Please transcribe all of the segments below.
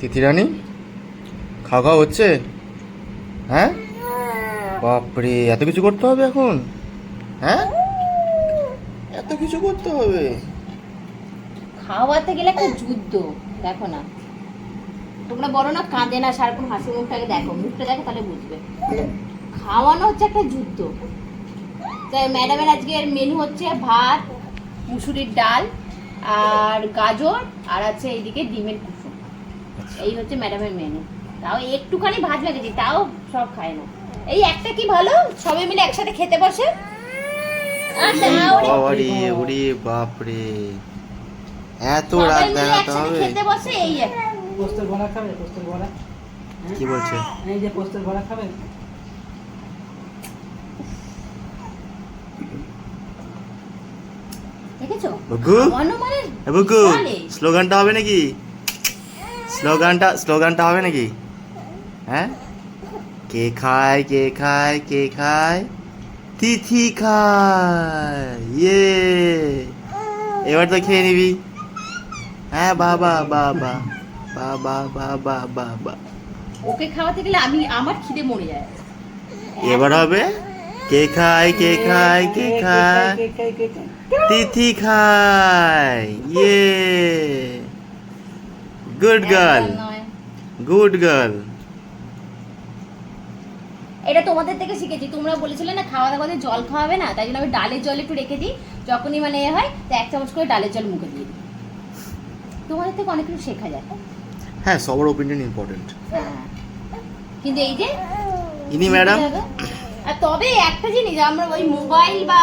তিথিরানি খাওয়া খাওয়া হচ্ছে? হ্যাঁ? বাপরে, এত কিছু করতে হবে এখন? হ্যাঁ? এত কিছু করতে হবে? খাওয়াতে গেলে একটা যুদ্ধ, দেখো না। তোমরা বড় না, কাঁদে না, সারাক্ষণ হাসি মুখটাকে দেখো, মুখটা দেখো তাহলে বুঝবে। খাওয়ানো হচ্ছে একটা যুদ্ধ। তাই ম্যাডামের আজকের মেনু হচ্ছে ভাত, মুসুরির ডাল আর গাজর, আর আছে এইদিকে ডিমের এই হচ্ছে ম্যাডামের মেনু তাও একটুখানি ভাত ভেজেছি তাও সব খায় না। এই একটা কি ভালো? সবাই মিলে একসাথে খেতে বসে? আর তাও রে- বাবারে ওরে বাপরে। এত রাত দেখাতে হবে। খেতে বসে এই পোস্তের বড়া খাবে পোস্তের বড়া? কি বলছে? এই যে পোস্তের বড়া খাবে? দেখেছ? বুকু? খাওয়ানো মানে এ বুকু বিশাল এই। স্লোগানটা হবে নাকি? স্লোগানটা স্লোগানটা হবে নাকি? হ্যাঁ? কে খায় কে খায় কে খায়? তিথি খায় ইয়ে! এবার তো খেয়ে নিবি। হ্যাঁ বাবা বাবা বাবা বাবা বাবা ওকে খাওয়াতে গেলে আমি আমার খিদে মরে যায়। এবার হবে কে খায় কে খায় কে খায় কে খায় কে খায়? তিথি খায় ইয়ে! গুড গার্ল গুড গার্ল এটা তোমাদের থেকে শিখেছি। তোমরা বলেছিলে না খাওয়া দাওয়াতে জল খাওয়াবে না তাই জন্য আমি ডালের জল একটু রেখে দিই। যখনই মানে এ হয় তো এক চামচ করে ডালের জল মুখে দিয়ে দিই। তোমাদের থেকে অনেক কিছু শেখা যায় হ্যাঁ সবার ওপিনিয়ন ইম্পর্টেন্ট হ্যাঁ। কিন্তু এই যে ইনি ম্যাডাম? তবে একটা জিনিস আমরা ওই মোবাইল বা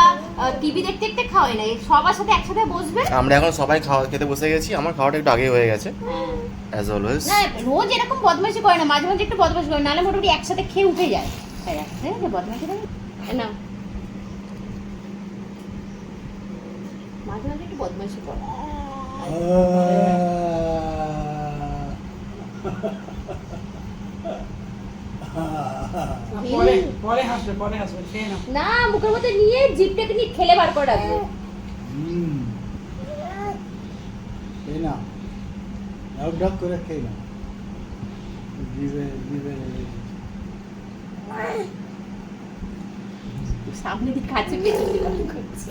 টিভি দেখতে দেখতে খাওয়াই না। সবার সাথে একসাথে বসবে? আমরা এখন সবাই খাওয়া খেতে বসে গেছি। আমার খাওয়াটা একটু আগে হয়ে গেছে হ্যাঁ। অ্যাজ অলওয়েজ না রোজ এরকম বদমাইশি করে না মাঝে মাঝে একটু বদমাইশি করে নাহলে মোটামুটি একসাথে খেয়ে উঠে যায়। তাই আছে, ঠিক আছে বদমাইশি করে? না। মাঝে মাঝে একটু বদমাইশি করে পরে পরে হাসবে পরে হাসবে খেয়ে নাও না মুখের মধ্যে নিয়ে জিপটাকে নিয়ে ঠেলে বার করে রাখবে হুম। খেয়ে না ঢক ঢক করে খেয়ে না জিভে জিভে সামনে দিকে খাচ্ছে পেছন দিকে করছে।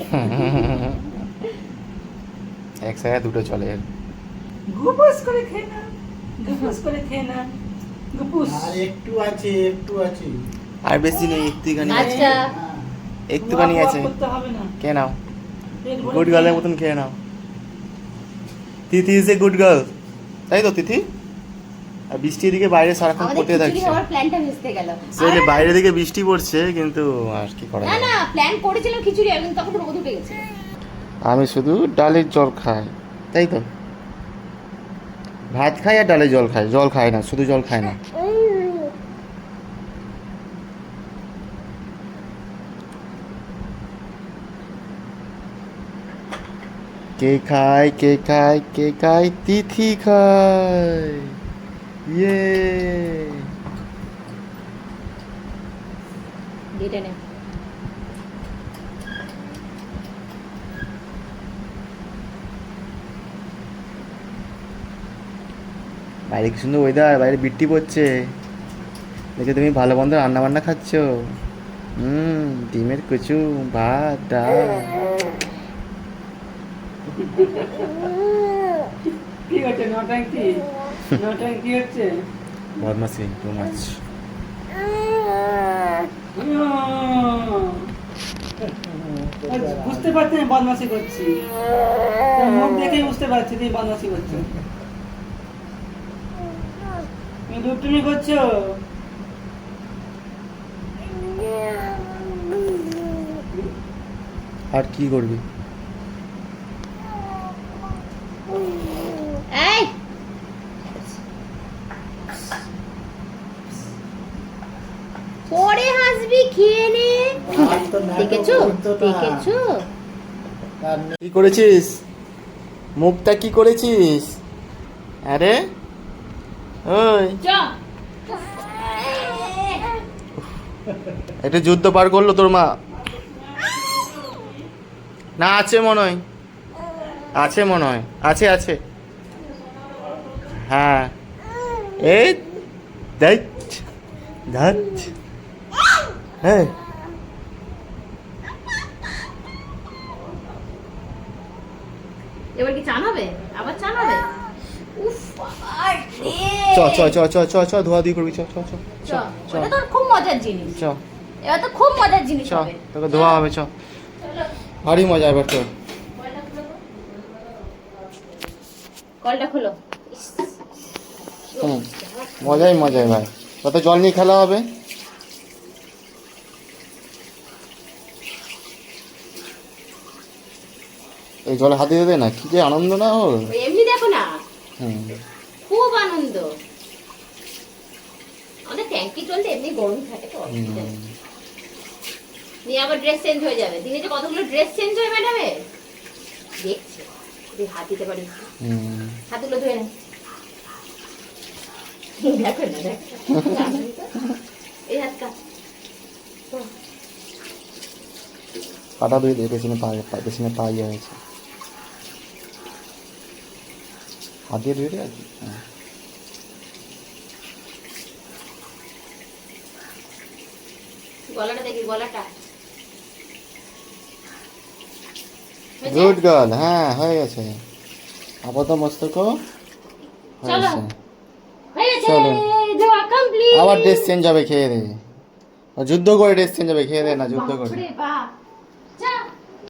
এক জায়গায় দুটো চলে। গুপুস করে খেয়ে না গুপুস করে খেয়ে না আর একটু আছে একটু আছে। আর বেশি নেই একটুখানি আছে আচ্ছা। হ্যাঁ। একটুখানি আছে। করতে খেয়ে নাও। গুড গার্লের মতন খেয়ে নাও। Tithi is a good girl তাই তো তিথি? আর বৃষ্টি এদিকে বাইরে সারাক্ষণ পড়তে থাকছে। সেটা বাইরে দিকে বৃষ্টি পড়ছে কিন্তু আর কি করা না না প্ল্যান করেছিলাম খিচুড়ি তখন রোদ উঠে গেছে। আমি শুধু ডালের জল খাই। তাই তো? ভাত খাই আর ডালের জল খাই জল খাই না, শুধু জল খাই না। কে খায় কে খায় কে খায়, তিথি খায়। ইয়ে। বাইরে কি সুন্দর ওয়েদার বাইরে বৃষ্টি পড়ছে। দেখে তুমি ভালো মন্দ রান্না বান্না খাচ্ছ। হুম ডিমের কুচু ভাত ডাল। বদমাসি টু মাছ বুঝতে পারছি বদমাসি করছি। মুখ দেখেই বুঝতে পারছি তুই বদমাসি করছ তুমি দুষ্টুমি করছ? আর কি করবি? পরে হাসবি খেয়ে নে। দেখেছ? দেখেছ? কি করেছিস? মুখটা কি করেছিস? আরে? ওই। একটা যুদ্ধ পার করল তোর মা। না আছে মনে হয়। আছে মনে হয়। আছে আছে। হ্যাঁ। এই দেখ। হ্যাঁ এবার কি চান হবে? আবার চান হবে? চ চ চ চ চ চ ধোয়া ধুই করবি চ চ চ চ চ ওটা খুব মজার জিনিস। চ। এবার তো খুব মজার জিনিস হবে। তোকে ধোয়া হবে চ। ভারী মজা এবার তোর। কলটা খুলো। হুম মজাই মজাই ভাই। কত জল নিয়ে খেলা হবে। এই জলে হাতে দেবে না কি যে আনন্দ না ওর। এমনি দেখো না। খুব আনন্দ। আমাদের ট্যাঙ্কি চলতে এমনি গরম থাকে তো। নিয়ে আবার ড্রেস চেঞ্জ হয়ে যাবে। দিনে যে কতগুলো ড্রেস চেঞ্জ হয় ম্যাডামের দেখছে। তুই হাত দিতে পারিস হাতগুলো ধুয়ে নে। দেখো না দেখ। এই হাতটা পাটা ধুয়ে দিয়ে পেছনে পা- পেছনে পা ইয়ে হয়েছে হাত দিয়ে দিয়ে হ্যাঁ। গলাটা দেখি গলাটা। গুড গার্ল হ্যাঁ হয়ে গেছে। আপাতত মস্তক হয়ে। গেছে। চলো। আবার ড্রেস চেঞ্জ হবে খেয়ে দে যুদ্ধ করে ড্রেস চেঞ্জ হবে খেয়ে দে না যুদ্ধ করে।